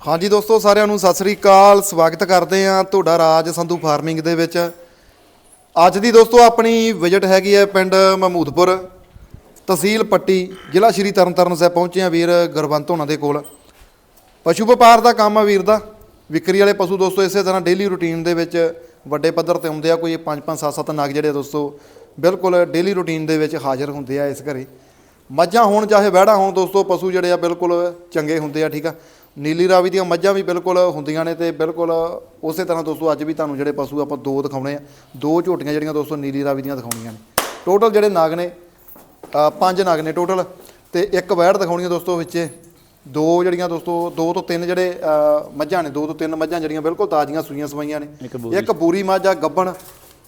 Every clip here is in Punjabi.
ਹਾਂਜੀ ਦੋਸਤੋ, ਸਾਰਿਆਂ ਨੂੰ ਸਤਿ ਸ੍ਰੀ ਅਕਾਲ। ਸਵਾਗਤ ਕਰਦੇ ਹਾਂ ਤੁਹਾਡਾ ਰਾਜ ਸੰਧੂ ਫਾਰਮਿੰਗ ਦੇ ਵਿੱਚ। ਅੱਜ ਦੀ ਦੋਸਤੋ, ਆਪਣੀ ਵਿਜ਼ਿਟ ਹੈਗੀ ਹੈ ਪਿੰਡ ਮਹਮੂਦਪੁਰ, ਤਹਿਸੀਲ ਪੱਟੀ, ਜ਼ਿਲ੍ਹਾ ਸ਼੍ਰੀ ਤਰਨਤਾਰਨ ਸਾਹਿਬ ਪਹੁੰਚੇ ਹਾਂ ਵੀਰ ਗੁਰਵੰਤ ਹੋਣਾ ਦੇ ਕੋਲ। ਪਸ਼ੂ ਵਪਾਰ ਦਾ ਕੰਮ ਆ ਵੀਰ ਦਾ। ਵਿਕਰੀ ਵਾਲੇ ਪਸ਼ੂ ਦੋਸਤੋ, ਇਸੇ ਤਰ੍ਹਾਂ ਡੇਲੀ ਰੂਟੀਨ ਦੇ ਵਿੱਚ ਵੱਡੇ ਪੱਧਰ ਤੇ ਹੁੰਦੇ ਆ, ਕੋਈ 5 5 7 7 ਨਗ ਜਿਹੜੇ ਆ ਦੋਸਤੋ, ਬਿਲਕੁਲ ਡੇਲੀ ਰੂਟੀਨ ਦੇ ਵਿੱਚ ਹਾਜ਼ਰ ਹੁੰਦੇ ਆ ਇਸ ਘਰੇ। ਮੱਝਾਂ ਹੋਣ, ਚਾਹੇ ਵਹਿੜਾ ਹੋਣ ਦੋਸਤੋ, ਪਸ਼ੂ ਜਿਹੜੇ ਆ ਬਿਲਕੁਲ ਚੰਗੇ ਹੁੰਦੇ ਆ, ਠੀਕ ਆ। ਨੀਲੀ ਰਾਵੀ ਦੀਆਂ ਮੱਝਾਂ ਵੀ ਬਿਲਕੁਲ ਹੁੰਦੀਆਂ ਨੇ ਤੇ ਬਿਲਕੁਲ ਉਸੇ ਤਰ੍ਹਾਂ ਦੋਸਤੋ ਅੱਜ ਵੀ ਤੁਹਾਨੂੰ ਜਿਹੜੇ ਪਸ਼ੂ ਆਪਾਂ ਦੋ ਦਿਖਾਉਣੇ ਆ ਦੋ ਝੋਟੀਆਂ ਜਿਹੜੀਆਂ ਦੋਸਤੋ ਨੀਲੀ ਰਾਵੀ ਦੀਆਂ ਦਿਖਾਉਣੀਆਂ ਨੇ। ਟੋਟਲ ਜਿਹੜੇ ਨਗ ਨੇ ਪੰਜ ਨਗ ਨੇ ਟੋਟਲ ਤੇ ਇੱਕ ਵੈੜ ਦਿਖਾਉਣੀਆਂ ਦੋਸਤੋ ਵਿੱਚ। ਦੋ ਜਿਹੜੀਆਂ ਦੋਸਤੋ ਦੋ ਤੋਂ ਤਿੰਨ ਜਿਹੜੇ ਮੱਝਾਂ ਨੇ ਦੋ ਤੋਂ ਤਿੰਨ ਮੱਝਾਂ ਜਿਹੜੀਆਂ ਬਿਲਕੁਲ ਤਾਜ਼ੀਆਂ ਸੂਈਆਂ ਸਵਾਈਆਂ ਨੇ। ਇੱਕ ਬੂਰੀ। ਮੱਝ ਆ ਗੱਬਣ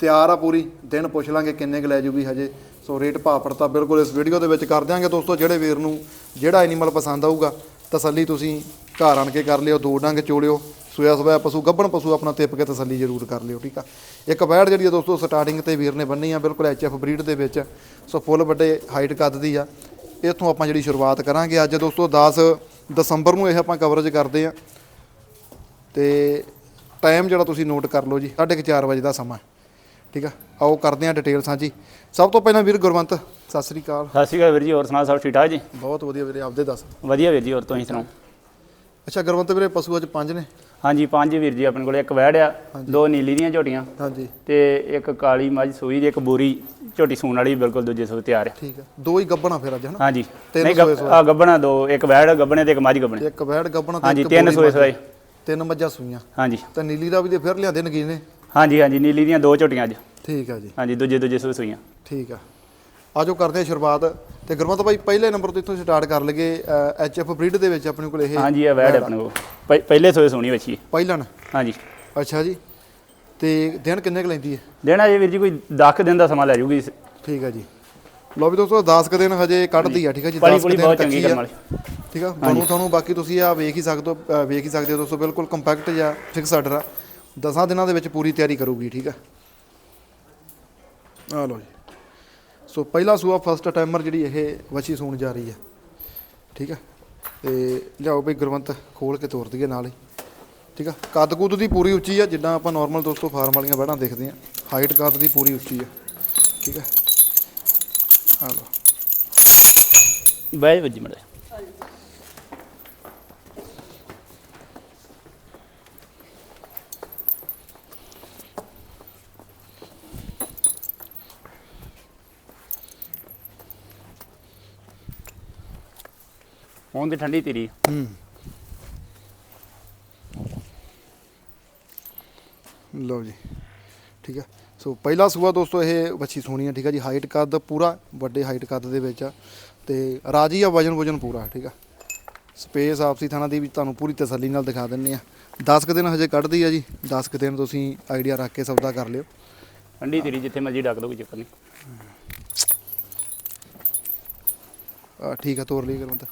ਤਿਆਰ ਆ ਪੂਰੀ। ਦਿਨ ਪੁੱਛ ਲਾਂਗੇ ਕਿੰਨੇ ਕੁ ਲੈ ਜੂਗੀ ਹਜੇ। ਸੋ ਰੇਟ ਭਾਅ ਪੜਤਾ ਬਿਲਕੁਲ ਇਸ ਵੀਡੀਓ ਦੇ ਵਿੱਚ ਕਰ ਦਿਆਂਗੇ ਦੋਸਤੋ ਜਿਹੜੇ ਵੀਰ ਨੂੰ ਜਿਹੜਾ ਐਨੀਮਲ ਪਸੰਦ ਆਊਗਾ ਤਸੱਲੀ ਤੁਸੀਂ ਘਰ ਆਣ ਕੇ ਕਰ ਲਿਓ ਦੋ ਡੰਗ ਚੋਲਿਓ ਸੋਇਆ ਸੋਇਆ ਪਸ਼ੂ ਗੱਬਣ ਪਸ਼ੂ ਆਪਣਾ ਤਿੱਪ ਕੇ ਤਸੱਲੀ ਜ਼ਰੂਰ ਕਰ ਲਿਓ ਠੀਕ ਆ? ਇੱਕ ਵੈੜ ਜਿਹੜੀ ਆ ਦੋਸਤੋ ਸਟਾਰਟਿੰਗ ਤੇ ਵੀਰ ਨੇ ਬੰਨੀ ਆ ਬਿਲਕੁਲ ਐਚਐਫ ਬਰੀਡ ਦੇ ਵਿੱਚ ਸੋ ਫੁੱਲ ਵੱਡੇ ਹਾਈਟ ਕੱਦ ਦੀ ਆ। ਇੱਥੋਂ ਆਪਾਂ ਜਿਹੜੀ ਸ਼ੁਰੂਆਤ ਕਰਾਂਗੇ ਅੱਜ ਦੋਸਤੋ 10 ਦਸੰਬਰ ਨੂੰ ਇਹ ਆਪਾਂ ਕਵਰੇਜ ਕਰਦੇ ਆ। ਤੇ ਟਾਈਮ ਜਿਹੜਾ ਤੁਸੀਂ ਨੋਟ ਕਰ ਲਓ ਜੀ 4:30 ਵਜੇ ਦਾ ਸਮਾਂ। ਠੀਕ ਆ? ਆਓ ਕਰਦੇ ਆ ਡਿਟੇਲ ਸਾਂਝੀ ਸਭ ਤੋਂ ਪਹਿਲਾਂ ਵੀਰ ਗੁਰਵੰਤ ਸਤਿ ਸ੍ਰੀ ਅਕਾਲ। ਸਤਿ ਸ਼੍ਰੀ ਅਕਾਲ ਵੀਰ ਜੀ ਹੋਰ ਸੁਣਾ ਸਭ ਠੀਕ ਠਾਕ ਜੀ? ਬਹੁਤ ਵਧੀਆ ਵੀਰੇ ਆਪਦੇ ਦੱਸ। ਵਧੀਆ ਵੀਰ ਜੀ ਹੋਰ ਤੁਸੀਂ ਸੁਣਾਓ? ਅੱਛਾ ਗੁਰਵੰਤ ਵੀਰੇ ਪਸ਼ੂ ਅੱਜ ਪੰਜ ਨੇ? ਹਾਂਜੀ ਪੰਜ ਵੀਰ ਜੀ ਆਪਣੇ ਕੋਲ ਇੱਕ ਵਹਿੜ ਆ ਦੋ ਨੀਲੀ ਦੀਆਂ ਝੋਟੀਆਂ ਹਾਂਜੀ। ਤੇ ਇੱਕ ਕਾਲੀ ਮੱਝ ਸੂਈ ਦੀ ਇੱਕ ਬੂਰੀ ਝੋਟੀ ਸੂਣ ਵਾਲੀ ਬਿਲਕੁਲ ਦੂਜੇ ਸੂ ਤਿਆਰ ਆ। ਠੀਕ ਆ। ਦੋ ਹੀ ਗੱਬਣਾ ਫਿਰ ਅੱਜ ਹਨਾ? ਹਾਂਜੀ। ਨਹੀਂ ਸੂਏ ਆ ਗੱਬਣਾ ਦੋ ਇੱਕ ਵਹਿੜ ਗੱਬਣੇ ਤੇ ਇੱਕ ਮੱਝ ਗੱਬਣੇ ਇੱਕ ਵੈੜ ਗੱਬਣਾ ਹਾਂਜੀ ਇੱਕ ਤਿੰਨ ਸੂਏ। ਸੂਏ। ਤਿੰਨ ਮੱਝਾਂ ਸੂਈਆਂ। ਹਾਂਜੀ। ਤੇ ਨੀਲੀ ਦਾ ਵੀ ਦੇ ਫਿਰ ਲਿਆਂਦੇ ਨਗੀਨ। ਹਾਂਜੀ ਹਾਂਜੀ ਨੀਲੀ ਦੀਆਂ ਦੋ ਝੋਟੀਆਂ ਅੱਜ। ਠੀਕ ਆ ਜੀ। ਹਾਂਜੀ ਦੂਜੇ ਦੂਜੇ ਸੂ ਸੂਈਆਂ। ਠੀਕ ਆ। ਆਜੋ ਕਰਦੇ ਆ ਸ਼ੁਰੂਆਤ। ਤੇ ਗੁਰਵੰਤ ਭਾਈ ਪਹਿਲੇ ਨੰਬਰ ਤੋਂ ਇੱਥੋਂ ਸਟਾਰਟ ਕਰ ਲਈਏ ਐਚਐਫ ਬਰੀਡ ਦੇ ਵਿੱਚ ਆਪਣੇ ਕੋਲ ਇਹ ਹਾਂਜੀ ਇਹ ਵਹਿੜ ਆਪਣੇ ਕੋਲ। ਪਹਿ- ਪਹਿਲੇ ਸੂਏ ਸੋਣੀ ਹੈ। ਪਹਿਲਣ। ਹਾਂਜੀ। ਅੱਛਾ ਜੀ। ਤੇ ਦਿਨ ਕਿੰਨੇ ਕੁ ਲੈਂਦੀ ਹੈ? ਦੇਣਾ ਜੀ ਵੀਰ ਜੀ ਕੋਈ 10 ਦਿਨ ਦਾ ਸਮਾਂ ਲੈ ਜੂਗੀ। ਠੀਕ ਆ ਜੀ। ਲੋ ਵੀ ਦੋਸਤੋ 10 ਕੁ ਦਿਨ ਹਜੇ ਕੱਢਦੀ ਆ ਠੀਕ ਆ ਜੀ। ਪਲੀ 10 ਕੁ ਦਿਨ ਚੰਗੀ ਕਰਨ ਵਾਲੀ। ਠੀਕ ਆ। ਤੁਹਾਨੂੰ ਤੁਹਾਨੂੰ ਬਾਕੀ ਤੁਸੀਂ ਆ ਵੇਖ ਹੀ ਸਕਦੇ ਹੋ ਵੇਖ ਹੀ ਸਕਦੇ ਹੋ ਦੋਸਤੋ ਬਿਲਕੁਲ ਕੰਪੈਕਟ ਜਾਂ ਫਿਕਸ ਆਰਡਰ ਆ। 10 ਦਿਨਾਂ ਦੇ ਵਿੱਚ ਪੂਰੀ ਤਿਆਰੀ ਕਰੂਗੀ ਠੀਕ ਆ। ਆ ਲੋ ਜੀ। ਸੋ ਪਹਿਲਾ ਸੂਆ ਫਸਟ ਟਾਈਮਰ ਜਿਹੜੀ ਇਹ ਵਛੀ ਸੂਣ ਜਾ ਰਹੀ ਹੈ। ਠੀਕ ਹੈ? ਤੇ ਲਿਆਓ ਬਈ ਗੁਰਵੰਤ ਖੋਲ ਕੇ ਤੋਰ ਦਈਏ ਨਾਲ ਹੀ। ਠੀਕ ਆ? ਕੱਦ ਕੁੱਦ ਦੀ ਪੂਰੀ ਉੱਚੀ ਆ, ਜਿੱਦਾਂ ਆਪਾਂ ਨਾਰਮਲ ਦੋਸਤੋ ਫਾਰਮ ਵਾਲੀਆਂ ਬੈੜਾਂ ਦੇਖਦੇ ਆ ਹਾਈਟ ਕੱਦ ਦੀ ਪੂਰੀ ਉੱਚੀ ਆ। ਠੀਕ ਆ ਆ ਲੋ ਬਹਿ ਵੱਜੀ ਮੜੇ ਹੁਣ ਤੇ ਠੰਡੀ ਤੇਰੀ ਹੂੰ। ਲਓ ਜੀ ਠੀਕ ਆ। ਸੋ ਪਹਿਲਾ ਸੂਆ ਦੋਸਤੋ ਇਹ ਵੱਛੀ ਸੋਹਣੀ ਆ ਠੀਕ ਆ ਜੀ। ਹਾਈਟ ਕੱਦ ਪੂਰਾ ਵੱਡੇ ਹਾਈਟ ਕੱਦ ਦੇ ਵਿੱਚ ਆ। ਤੇ ਰਾਜੀ ਆ ਵਜਨ ਵਜਨ ਪੂਰਾ ਠੀਕ ਆ। ਸਪੇਸ ਆਪਸੀ ਥਾਣਾ ਦੀ ਵੀ ਤੁਹਾਨੂੰ ਪੂਰੀ ਤਸੱਲੀ ਨਾਲ ਦਿਖਾ ਦਿੰਨੇ ਆ। 10 ਕੁ ਦਿਨ ਹਜੇ ਕੱਢਦੀ ਆ ਜੀ। 10 ਕੁ ਦਿਨ ਤੁਸੀਂ ਆਈਡੀਆ ਰੱਖ ਕੇ ਸੌਦਾ ਕਰ ਲਿਓ। ਠੰਡੀ ਤੇਰੀ ਜਿੱਥੇ ਮਰਜ਼ੀ ਡੱਕ ਦੋ ਕੋਈ ਚੱਕਰ ਨਹੀਂ ਆ ਠੀਕ ਆ ਤੋਰ ਲਈ ਕਰਮਤ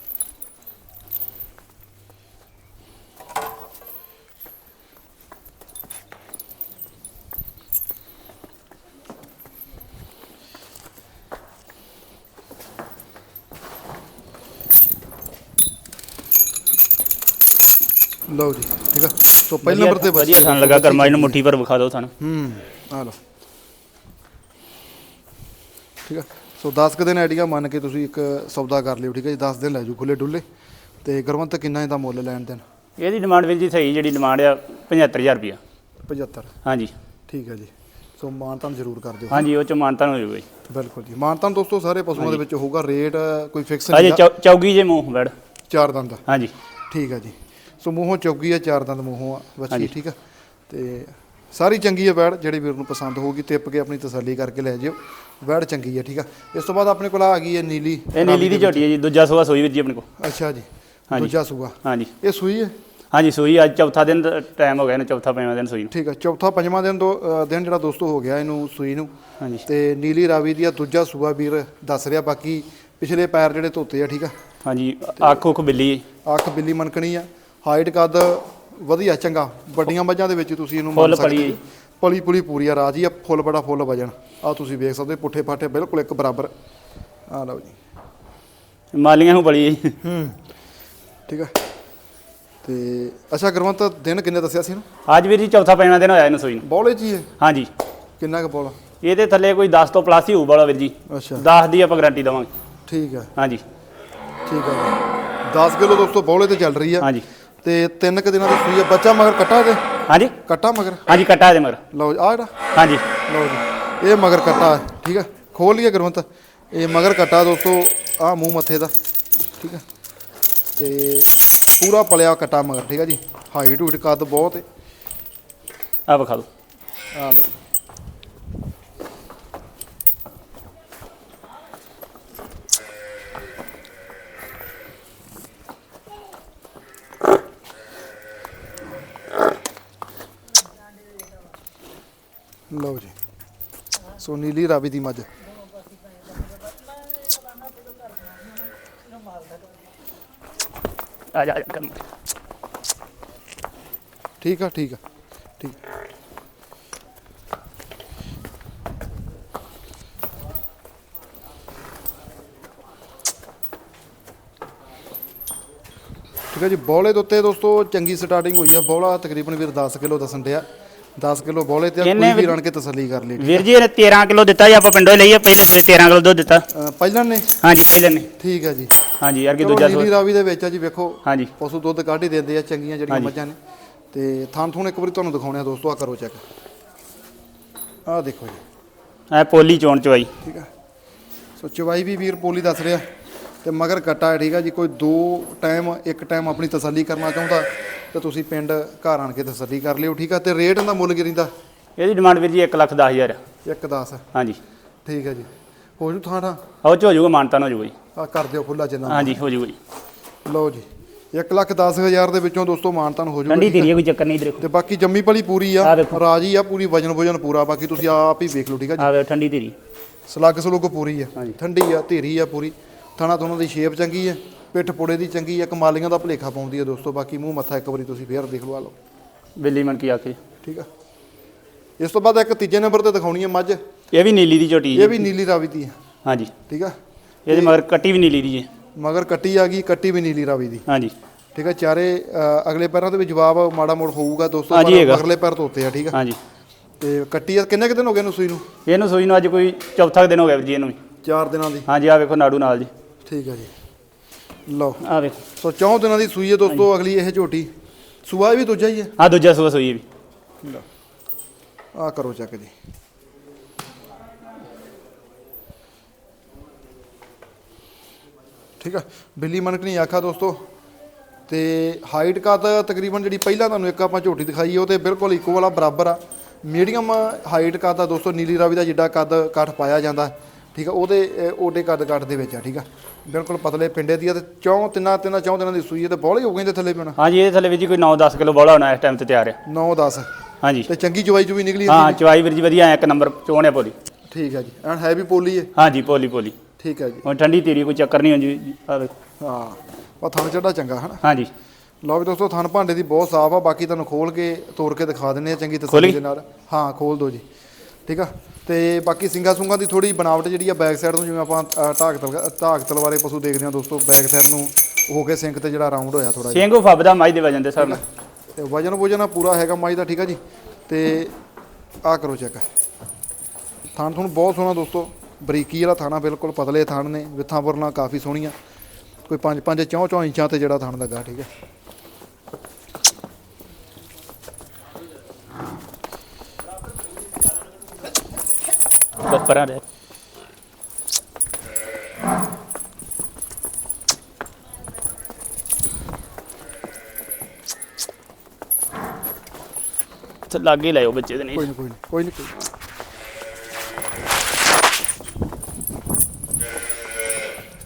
ਲਓ ਜੀ ਠੀਕ ਆ? ਸੋ ਪਹਿਲੇ ਨੰਬਰ ਤੇ ਵਧੀਆ ਸਾਨੂੰ ਲੱਗਾ ਕਰਮਾਈ ਨੂੰ ਮੁੱਠੀ ਪਰ ਵਿਖਾ ਦਿਓ ਸਾਨੂੰ ਹੂੰ ਆ ਲਓ। ਠੀਕ ਆ? ਸੋ 10 ਕੁ ਦਿਨ ਆਈਡੀਆ ਮੰਨ ਕੇ ਤੁਸੀਂ ਇੱਕ ਸੌਦਾ ਕਰ ਲਿਓ ਠੀਕ ਹੈ ਜੀ? 10 ਦਿਨ ਲੈ ਜੂ ਖੁੱਲੇ ਡੁੱਲੇ ਤੇ ਗੁਰਵੰਤ ਕਿੰਨਾ ਇਹਦਾ ਮੁੱਲ ਲੈਣ ਦੇਣ? ਇਹਦੀ ਡਿਮਾਂਡ ਵੀਰ ਜੀ ਸਹੀ ਜਿਹੜੀ ਡਿਮਾਂਡ ਆ 75000 ਰੁਪਇਆ। 75 ਹਾਂਜੀ। ਠੀਕ ਹੈ ਜੀ। ਸੋ ਮਾਨਤਾਨ ਜ਼ਰੂਰ ਕਰ ਦਿਓ। ਹਾਂਜੀ ਉਹ ਚ ਮਾਨਤਾ ਹੋ ਜਾਊਗਾ ਜੀ। ਬਿਲਕੁਲ ਜੀ। ਮਾਨਤਾਨ ਦੋਸਤੋ ਸਾਰੇ ਪਸ਼ੂਆਂ ਦੇ ਵਿੱਚ ਹੋਊਗਾ ਰੇਟ ਕੋਈ ਫਿਕਸ ਨਹੀਂ ਚੌ- ਚੌਗੀ ਜੇ ਮੂੰਹ ਵੜ ਚਾਰ ਦੰਦ ਹਾਂਜੀ। ਠੀਕ ਹੈ ਜੀ। ਸੋ ਮੂੰਹੋਂ ਚੌਗੀ ਆ ਚਾਰ ਦੰਦ ਮੂੰਹੋਂ ਆ ਬੱਚੀ ਠੀਕ ਆ? ਤੇ ਸਾਰੀ ਚੰਗੀ ਹੈ ਬੈੜ ਜਿਹੜੀ ਵੀਰ ਨੂੰ ਪਸੰਦ ਹੋਊਗੀ ਤਿੱਪ ਕੇ ਆਪਣੀ ਤਸੱਲੀ ਕਰਕੇ ਲੈ ਜਿਓ। ਬੈੜ ਚੰਗੀ ਹੈ ਠੀਕ ਆ? ਇਸ ਤੋਂ ਬਾਅਦ ਆਪਣੇ ਕੋਲ ਆ ਗਈ ਹੈ ਨੀਲੀ ਇਹ ਨੀਲੀ ਦੀ ਝੋਟੀ ਹੈ ਜੀ ਦੂਜਾ ਸੂਆ ਸੂਈ ਵੀਰ ਜੀ ਆਪਣੇ ਕੋਲ। ਅੱਛਾ ਜੀ। ਦੂਜਾ ਸੂਆ। ਹਾਂਜੀ। ਇਹ ਸੂਈ ਹੈ ਹਾਂਜੀ ਸੂਈ ਅੱਜ ਚੌਥਾ ਦਿਨ ਟਾਈਮ ਹੋ ਗਿਆ ਨਾ ਚੌਥਾ ਪੰਜਵਾਂ ਦਿਨ ਸੂਈ ਨੂੰ। ਠੀਕ ਹੈ ਚੌਥਾ ਪੰਜਵਾਂ ਦਿਨ ਦੋ ਦਿਨ ਜਿਹੜਾ ਦੋਸਤੋ ਹੋ ਗਿਆ ਇਹਨੂੰ ਸੂਈ ਨੂੰ। ਹਾਂਜੀ। ਤੇ ਨੀਲੀ ਰਾਵੀ ਦੀ ਆ ਦੂਜਾ ਸੂਆ ਵੀਰ ਦੱਸ ਰਿਹਾ ਬਾਕੀ ਪਿਛਲੇ ਪੈਰ ਜਿਹੜੇ ਧੋਤੇ ਆ ਠੀਕ ਆ? ਹਾਂਜੀ ਅੱਖ ਉੱਖ ਬਿੱਲੀ। ਅੱਖ ਬਿੱਲੀ ਮਨਕਣੀ ਆ। ਹਾਈਟ ਕੱਦ ਵਧੀਆ ਚੰਗਾ। ਵੱਡੀਆਂ ਮੱਝਾਂ ਦੇ ਵਿੱਚ ਤੁਸੀਂ ਇਹਨੂੰ ਫੁੱਲ ਮੰਨ ਸਕਦੇ ਪਲੀ। ਜੀ। ਪਲੀ ਪੁਲੀ ਪੂਰੀ ਆ ਰਾਜੀ ਆ। ਫੁੱਲ ਬੜਾ ਫੁੱਲ ਵਜਣ। ਆ ਤੁਸੀਂ ਵੇਖ ਸਕਦੇ ਪੁੱਠੇ ਫਾਟੇ ਬਿਲਕੁਲ ਇੱਕ ਬਰਾਬਰ। ਆ ਲਓ ਜੀ। ਮਾਲੀਆਂ ਨੂੰ ਹੂੰ। ਠੀਕ ਆ। ਤੇ ਅੱਛਾ ਗੁਰਵੰਤ ਦਿਨ ਕਿੰਨੇ ਦੱਸਿਆ ਸੀ ਇਹਨੂੰ? ਅੱਜ ਵੀਰ ਜੀ ਚੌਥਾ ਪੈਣਾ ਦਿਨ ਹੋਇਆ ਇਹਨੂੰ ਸੂਈ ਨੂੰ। ਬੋਲੇ ਜੀ ਇਹ? ਹਾਂਜੀ। ਕਿੰਨਾ ਕੁ ਬੋਲਾ? ਇਹਦੇ ਥੱਲੇ ਕੋਈ 10 ਤੋਂ ਪਲੱਸ ਹੀ ਹੋਊ ਵਾਲਾ ਵੀਰ ਜੀ। ਅੱਛਾ। 10 ਦੀ ਆਪਾਂ ਗਾਰੰਟੀ ਦਵਾਂਗੇ। ਠੀਕ ਹੈ ਹਾਂਜੀ। ਠੀਕ ਹੈ 10 ਕਿਲੋ ਦੋਸਤੋ ਬੋਲੇ ਤੇ ਚੱਲ ਰਹੀ ਆ। ਹਾਂਜੀ। ਤੇ ਤਿੰਨ ਕੁ ਦਿਨਾਂ ਦੀ ਸੂਈ ਆ। ਬੱਚਾ ਮਗਰ ਕੱਟਾ ਦੇ ਹਾਂਜੀ। ਕੱਟਾ ਮਗਰ? ਹਾਂਜੀ ਕੱਟਾ ਇਹਦੇ ਮਗਰ। ਲਓ ਆਹ ਜਿਹੜਾ। ਹਾਂਜੀ। ਲਓ ਜੀ ਇਹ ਮਗਰ ਕੱਟਾ ਹੈ ਠੀਕ ਹੈ? ਖੋਲ ਲਿਆ ਗੁਰਵੰਤ ਇਹ ਮਗਰ ਕੱਟਾ ਦੋਸਤੋ ਆ ਮੂੰਹ ਮੱਥੇ ਦਾ ਠੀਕ ਹੈ? ਤੇ ਪੂਰਾ ਪਲਿਆ ਕੱਟਾ ਮਗਰ ਠੀਕ ਹੈ ਜੀ? ਹਾਈਟ ਹੂਟ ਕੱਦ ਬਹੁਤ ਹੈ। ਆ ਵਿਖਾ ਦਿਓ। ਆ ਲਓ ਲਓ ਜੀ। ਸੋ ਨੀਲੀ ਰਾਵੀ ਦੀ ਮੱਝ। ਆ ਜਾ ਆ ਜਾ ਕਰ ਠੀਕ ਆ ਠੀਕ ਆ ਠੀਕ। ਠੀਕ ਹੈ ਜੀ ਬੋਲੇ ਦੇ ਉੱਤੇ ਦੋਸਤੋ ਚੰਗੀ ਸਟਾਰਟਿੰਗ ਹੋਈ ਆ। ਬੋਲਾ ਤਕਰੀਬਨ ਵੀਰ 10 ਕਿਲੋ ਦੱਸਣ ਡਿਆ। 10 ਕਿਲੋ ਬੋਲੇ ਤੇ ਆ, ਕੋਈ ਵੀ ਰਣ ਕੇ ਤਸੱਲੀ ਕਰ ਲਈ। ਵੀਰ ਜੀ ਇਹਨੇ 13 ਕਿਲੋ ਦਿੱਤਾ ਜੀ ਆਪਾਂ ਪਿੰਡੋਂ ਹੀ ਲਈ ਆ ਪਹਿਲੇ ਸੂਏ 13 ਕਿਲੋ ਦੁੱਧ ਦਿੱਤਾ। ਅ, ਪਹਿਲਾਂ ਨੇ? ਹਾਂਜੀ ਪਹਿਲੇ ਨੇ। ਠੀਕ ਹੈ ਜੀ। ਹਾਂਜੀ ਯਾਰ ਕੀ ਦੂਜਾ ਨੀਲੀ ਰਾਵੀ ਦੇ ਵਿੱਚ ਆ ਜੀ ਵੇਖੋ ਹਾਂਜੀ। ਪਸ਼ੂ ਦੁੱਧ ਕੱਢ ਹੀ ਦਿੰਦੇ ਆ ਚੰਗੀਆਂ ਜਿਹੜੀਆਂ। ਮੱਝਾਂ ਨੇ। ਤੇ ਥਾਂ ਥੂਣ ਇੱਕ ਵਾਰੀ ਤੁਹਾਨੂੰ ਦਿਖਾਉਣੇ ਆ ਦੋਸਤੋ ਆ ਕਰੋ ਚੈੱਕ। ਆਹ ਦੇਖੋ ਜੀ। ਐ ਪੋਲੀ ਚੋਣ ਚਵਾਈ ਠੀਕ ਆ। ਸੋ ਚਵਾਈ ਵੀ ਵੀਰ ਪੋਲੀ ਦੱਸ ਰਿਹਾ। ਤੇ ਮਗਰ ਕੱਟਾ ਹੈ ਠੀਕ ਆ ਜੀ ਕੋਈ ਦੋ ਟਾਈਮ ਇੱਕ ਟਾਈਮ ਆਪਣੀ ਤਸੱਲੀ ਕਰਨਾ ਚਾਹੁੰਦਾ ਤੇ ਤੁਸੀਂ ਪਿੰਡ ਘਰ ਆਣ ਕੇ ਤਸੱਲੀ ਕਰ ਲਿਓ ਠੀਕ ਆ? ਤੇ ਰੇਟ ਦਾ ਮੁੱਲ ਗਿਰਿੰਦਾ ਇਹਦੀ ਡਿਮਾਂਡ ਵੀਰ ਜੀ 1 ਲੱਖ 10 ਹਜ਼ਾਰ। ਇੱਕ 10 ਹਾਂਜੀ। ਠੀਕ ਆ ਜੀ। ਹੋ ਜੂ ਥਾਂ ਥਾਂ ਉਹ ਚ ਹੋ ਜਾਊਗਾ ਮਾਨਤਾਨ ਹੋ ਜਾਊਗਾ ਜੀ। ਆ ਕਰ ਦਿਓ ਖੁੱਲਾ ਜਿੰਨਾ ਹਾਂਜੀ ਹੋ ਜਾਊਗਾ ਜੀ। ਲਓ ਜੀ 1 ਲੱਖ 10 ਹਜ਼ਾਰ ਦੇ ਵਿੱਚੋਂ ਦੋਸਤੋ ਮਾਨਤਾਨ ਹੋ ਠੰਡੀ ਜੂਗਾ ਧੀਰੀ ਆ, ਕੋਈ ਚੱਕਰ ਨਹੀਂ ਇਧਰ ਤੇ ਬਾਕੀ ਜੰਮੀ ਪਲੀ ਪੂਰੀ ਆ ਦੇਖੋ। ਰਾਜੀ ਆ ਪੂਰੀ ਵਜਨ ਵਜਨ ਪੂਰਾ ਬਾਕੀ ਤੁਸੀਂ ਆਪ ਹੀ ਵੇਖ ਲਓ ਠੀਕ ਆ ਜੀ। ਆ ਠੰਡੀ ਧੀਰੀ ਸਲੱਗ ਸਲੁੱਗ ਪੂਰੀ ਆ। ਠੰਡੀ ਆ ਧੀਰੀ ਆ ਪੂਰੀ। ਥਾਣਾ ਥੋਣਾ ਦੀ ਸ਼ੇਪ ਚੰਗੀ ਆ ਪਿੱਠ ਪੁੜੇ ਦੀ ਚੰਗੀ ਆ ਕਮਾਲੀਆਂ ਦਾ ਭਲੇਖਾ ਪਾਉਂਦੀ ਆ ਦੋਸਤੋ ਬਾਕੀ ਮੂੰਹ ਮੱਥਾ ਇੱਕ ਵਾਰੀ ਤੁਸੀਂ ਫੇਰ ਦੇਖ ਲਵਾ ਲਓ। ਬਿੱਲੀ ਮਨ ਕੀ ਆਖੇ? ਠੀਕ ਆ। ਇਸ ਤੋਂ ਬਾਅਦ ਇੱਕ ਤੀਜੇ ਨੰਬਰ ਤੇ ਦਿਖਾਉਣੀ ਆ ਮੱਝ। ਇਹ ਵੀ ਨੀਲੀ ਦੀ ਝੋਟੀ ਇਹ ਹੈ ਵੀ ਨੀਲੀ ਰਾਵੀ ਦੀ ਆ ਹਾਂਜੀ। ਠੀਕ ਆ। ਇਹਦੇ ਮਗਰ ਕੱਟੀ ਵੀ ਨੀਲੀ ਦੀ ਜੀ ਮਗਰ ਕੱਟੀ ਆ ਗਈ ਕੱਟੀ ਵੀ ਨੀਲੀ ਰਾਵੀ ਦੀ। ਹਾਂਜੀ। ਠੀਕ ਆ ਚਾਰੇ ਅ, ਅਗਲੇ ਪੈਰਾਂ ਤੇ ਵੀ ਜਵਾਬ ਮਾੜਾ ਮੋੜ ਹੋਊਗਾ ਦੋਸਤੋ ਹਾਂਜੀ, ਪਰ ਹੈਗਾ। ਮਗਰਲੇ ਪੈਰ ਧੋਤੇ ਆ ਠੀਕ ਆ। ਹਾਂਜੀ। ਤੇ ਕੱਟੀ ਆ ਕਿੰਨੇ ਕੁ ਦਿਨ ਹੋ ਗਏ ਨੂੰ ਸੂਈ ਨੂੰ? ਇਹਨੂੰ ਸੂਈ ਨੂੰ ਅੱਜ ਕੋਈ ਚੌਥਾ ਕੁ ਦਿਨ ਹੋ ਗਿਆ ਵੀਰ ਜੀ ਇਹਨੂੰ ਵੀ। 4 ਦਿਨਾਂ ਦੀ। ਹਾਂਜੀ ਆ ਵੇਖੋ ਨਾੜੂ ਨਾਲ ਜੀ। ਠੀਕ ਆ ਜੀ। ਲਓ। ਆ ਵੇਖੋ। ਸੋ ਚੌਂ ਦਿਨਾਂ ਦੀ ਸੂਈ ਹੈ ਦੋਸਤੋ ਅਗਲੀ ਇਹ ਝੋਟੀ। ਸੂਆ ਵੀ ਦੂਜਾ ਹੀ ਹੈ? ਆ ਦੂਜਾ ਸੂਆ ਸੂਈ ਹੈ ਵੀ। ਆ ਕਰੋ ਚੱਕ ਜੀ। ਠੀਕ ਆ। ਬਿੱਲੀ ਮਨਕ ਨਹੀਂ ਆਖਾ ਦੋਸਤੋ ਤੇ ਹਾਈਟ ਕਾ ਤਾਂ ਤਕਰੀਬਨ ਜਿਹੜੀ ਪਹਿਲਾਂ ਤੁਹਾਨੂੰ ਇੱਕ ਆਪਾਂ ਝੋਟੀ ਦਿਖਾਈ ਹੈ ਉਹ ਤੇ ਬਿਲਕੁਲ ਇਕੋ ਵਾਲਾ ਬਰਾਬਰ ਆ। ਮੀਡੀਅਮ ਹਾਈਟ ਕਾ ਤਾਂ ਦੋਸਤੋ ਨੀਲੀ ਰਾਵੀ ਦਾ ਜਿੱਡਾ ਕੱਦ ਕੱਠ ਪਾਇਆ ਜਾਂਦਾ। ਠੀਕ ਆ ਉਹਦੇ ਓਡੇ ਕੱਦ ਕੱਠ ਦੇ ਵਿੱਚ ਆ ਠੀਕ ਆ। ਬਿਲਕੁਲ ਪਤਲੇ ਪਿੰਡੇ ਦੀ ਆ ਤੇ ਚੌਂ ਤਿੰਨਾਂ ਤਿੰਨਾਂ ਚੌਂ ਦਿਨਾਂ ਦੀ ਸੂਈ ਹੈ ਤੇ ਬੋਲੇ ਹੋ ਗਏ ਇਹਦੇ ਥੱਲੇ ਪੈਣਾ ਹਾਂਜੀ ਇਹਦੇ ਥੱਲੇ ਵੀਰ ਜੀ ਕੋਈ 9-10 ਕਿਲੋ ਬੋਲਾ ਹੋਣਾ ਇਸ ਟਾਈਮ ਤੇ ਤਿਆਰ ਹੈ 9 10 ਹਾਂਜੀ। ਤੇ ਚੰਗੀ ਚਵਾਈ ਚੁਈ ਨਿਕਲੀ ਹਾਂ ਚਵਾਈ ਵੀਰ ਜੀ ਵਧੀਆ ਇੱਕ ਨੰਬਰ ਚੋਣ ਹੈ ਪੋਲੀ। ਠੀਕ ਹੈ ਜੀ ਐਨ ਹੈ ਵੀ ਪੋਲੀ ਹੈ ਹਾਂਜੀ ਪੋਲੀ ਪੋਲੀ। ਠੀਕ ਹੈ ਜੀ। ਹੁਣ ਠੰਡੀ ਧੀਰੀ ਕੋਈ ਚੱਕਰ ਨਹੀਂ ਹੁੰਦੀ ਆ ਵੇਖੋ ਹਾਂ ਉਹ ਥਣ ਚੱਡਾ ਚੰਗਾ ਹਨਾ? ਹਾਂਜੀ। ਲਓ ਵੀ ਦੋਸਤੋ ਥਣ ਭਾਂਡੇ ਦੀ ਬਹੁਤ ਸਾਫ਼ ਆ ਬਾਕੀ ਤੁਹਾਨੂੰ ਖੋਲ ਕੇ ਤੋੜ ਕੇ ਦਿਖਾ ਦਿੰਨੇ ਆ ਚੰਗੀ? ਤਸੱਲੀ ਦੇ ਨਾਲ। ਹਾਂ ਖੋਲ ਦਿਓ ਜੀ। ਠੀਕ ਆ? ਤੇ ਬਾਕੀ ਸਿੰਗਾ ਸੁੰਗਾ ਦੀ ਥੋੜੀ ਬਣਾਵਟ ਜਿਹੜੀ ਆ ਬੈਕ ਸਾਈਡ ਨੂੰ ਜਿਵੇਂ ਆਪਾਂ ਢਾਕ ਢਾਕ ਤਲਵਾਰੇ ਪਸ਼ੂ ਦੇਖਦੇ ਹਾਂ ਦੋਸਤੋ ਬੈਕ ਸਾਈਡ ਨੂੰ ਹੋ ਕੇ ਸਿੰਕ ਤੇ ਜਿਹੜਾ ਰਾਉਂਡ ਹੋਇਆ ਥੋੜਾ ਸਿੰਘੂ ਫੱਬਦਾ ਮਾਈ ਦੇ ਵਜਨ ਦੇ ਹਿਸਾਬ ਨਾਲ। ਤੇ ਵਜਨ ਵਜਨ ਆ ਪੂਰਾ ਹੈਗਾ ਮਾਈ ਦਾ ਠੀਕ ਆ ਜੀ? ਤੇ ਆ ਕਰੋ ਚੈੱਕ ਥਣ ਤੁਹਾਨੂੰ ਬਹੁਤ ਸੋਹਣਾ ਦੋਸਤੋ ਬਰੀਕੀ ਵਾਲਾ ਥਾਣਾ ਬਿਲਕੁਲ ਪਤਲੇ ਥਣ ਨੇ ਵਿੱਥਾਂ ਪੁਰਨਾ ਕਾਫੀ ਸੋਹਣੀਆਂ। ਕੋਈ 5 5 ਚੌਂ ਚੌਂ ਇੰਚਾਂ ਤੇ ਜਿਹੜਾ ਥਣ ਲੱਗਾ ਠੀਕ ਹੈ ਬੱਪਰਾਂ ਦੇ ਤੇ ਲਾਗੇ ਲਾਇਓ ਬੱਚੇ ਦੇ ਨਹੀਂ। ਕੋਈ ਨਹੀਂ ਕੋਈ ਨਹੀਂ ਕੋਈ ਨਹੀਂ ਕੋਈ ਨੀ।